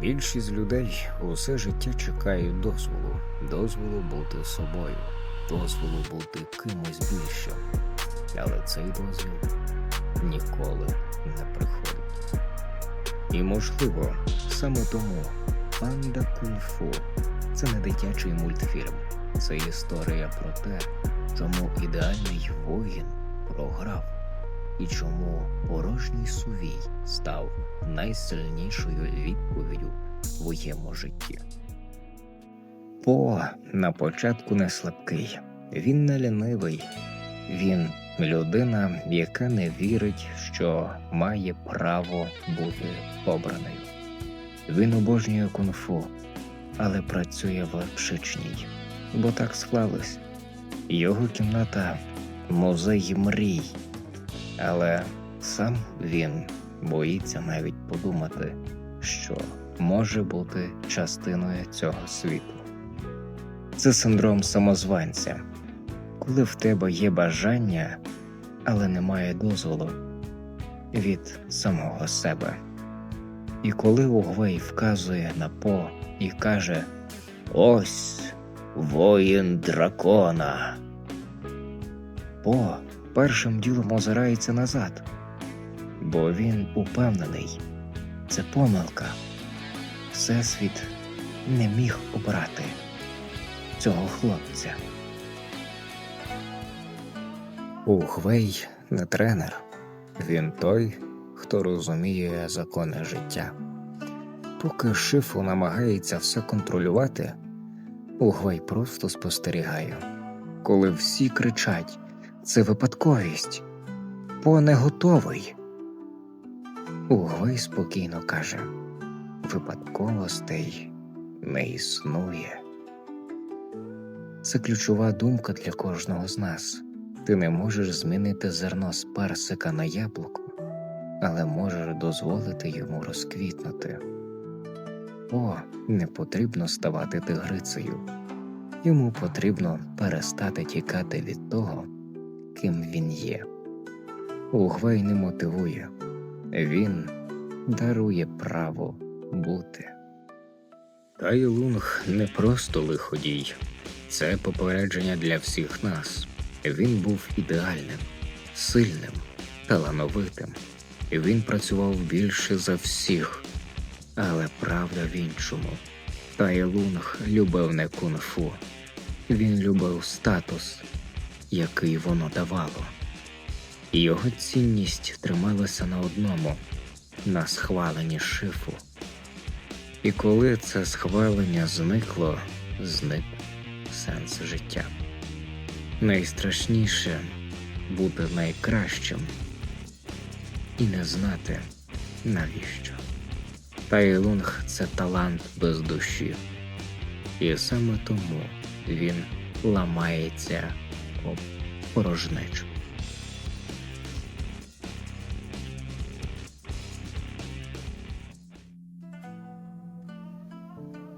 Більшість людей усе життя чекають дозволу, дозволу бути собою, дозволу бути кимось більшим. Але цей дозвіл ніколи не приходить. І можливо, саме тому панда кунг-фу це не дитячий мультфільм, це історія про те, чому ідеальний воїн програв і чому порожній сувій став найсильнішою відповіддю в моєму житті. По на початку не слабкий, він не лінивий, він людина, яка не вірить, що має право бути обраною. Він обожнює кунг-фу, але працює в лапшичній, бо так склалось. Його кімната музей мрій, але сам він боїться навіть подумати, що може бути частиною цього світу. Це синдром самозванця, коли в тебе є бажання, але немає дозволу від самого себе. І коли Угвей вказує на По і каже Ось воїн дракона. По першим ділом озирається назад, бо він упевнений, це помилка. Всесвіт не міг обрати цього хлопця. Ухвей не тренер, він той, хто розуміє закони життя. Поки шифу намагається все контролювати, Угвей просто спостерігає, коли всі кричать це випадковість, по не готовий. Угвей спокійно каже випадковостей не існує. Це ключова думка для кожного з нас. Ти не можеш змінити зерно з персика на яблуко, але можеш дозволити йому розквітнути. О, не потрібно ставати тигрицею, йому потрібно перестати тікати від того, ким він є. Угвей не мотивує, він дарує право бути. Тайлунг не просто лиходій, це попередження для всіх нас. Він був ідеальним, сильним, талановитим. Він працював більше за всіх, але правда в іншому. Тайлунг любив не кунг-фу. Він любив статус, який воно давало. Його цінність трималася на одному на схваленні шифу. І коли це схвалення зникло, зник сенс життя. Найстрашніше бути найкращим і не знати навіщо. Тайлунг це талант без душі, і саме тому він ламається об порожнечу.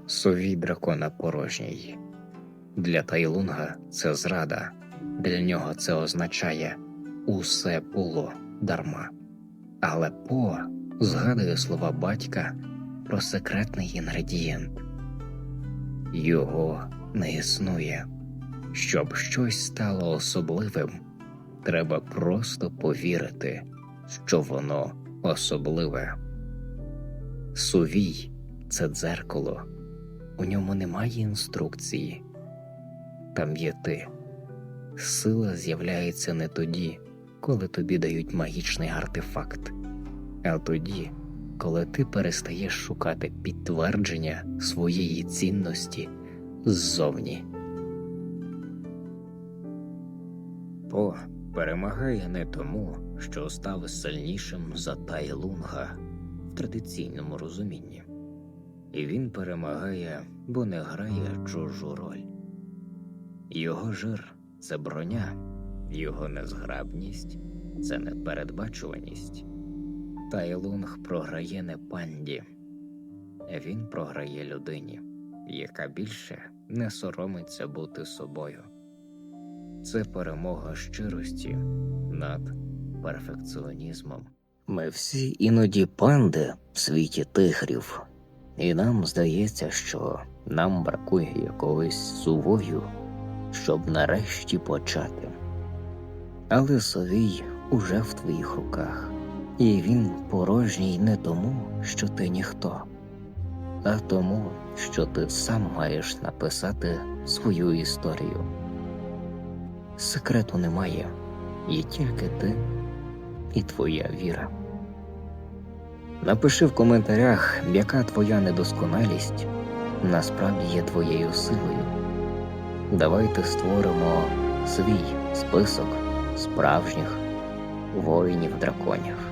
Совій дракона порожній. Для Тайлунга це зрада, для нього це означає усе було дарма. Але По згадує слова батька про секретний інгредієнт його не існує. Щоб щось стало особливим, треба просто повірити, що воно особливе. Сувій це дзеркало, у ньому немає інструкції. Там є ти. Сила з'являється не тоді, коли тобі дають магічний артефакт, а тоді, коли ти перестаєш шукати підтвердження своєї цінності ззовні. По перемагає не тому, що став сильнішим за Тайлунга в традиційному розумінні, і він перемагає, бо не грає чужу роль. Його жир це броня, його незграбність це непередбачуваність. Тайлунг програє не панді, він програє людині, яка більше не соромиться бути собою. Це перемога щирості над перфекціонізмом. Ми всі іноді панди в світі тигрів, І нам здається, що нам бракує якогось сувою, щоб нарешті почати. Але совій уже в твоїх руках, і він порожній не тому, що ти ніхто, а тому, що ти сам маєш написати свою історію. Секрету немає, є тільки ти і твоя віра. Напиши в коментарях, яка твоя недосконалість насправді є твоєю силою. Давайте створимо свій список справжніх воїнів драконів.